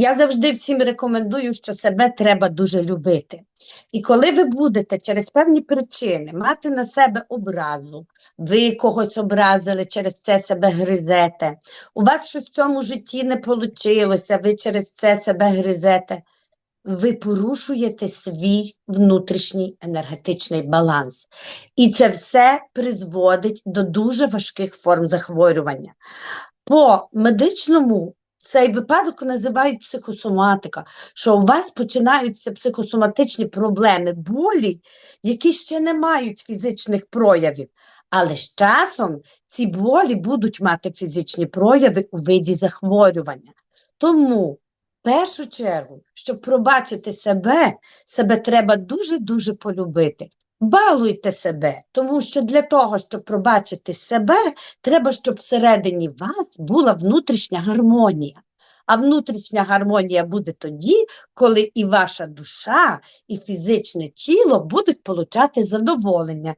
Я завжди всім рекомендую, що себе треба дуже любити. І коли ви будете через певні причини мати на себе образу, ви когось образили, через це себе гризете, у вас щось в цьому житті не вийшло, ви через це себе гризете, ви порушуєте свій внутрішній енергетичний баланс. І це все призводить до дуже важких форм захворювання. По медичному цей випадок називають психосоматика, що у вас починаються психосоматичні проблеми, болі, які ще не мають фізичних проявів. Але з часом ці болі будуть мати фізичні прояви у виді захворювання. Тому, в першу чергу, щоб пробачити себе, себе треба дуже-дуже полюбити. Балуйте себе, тому що для того, щоб пробачити себе, треба, щоб всередині вас була внутрішня гармонія. А внутрішня гармонія буде тоді, коли і ваша душа, і фізичне тіло будуть получати задоволення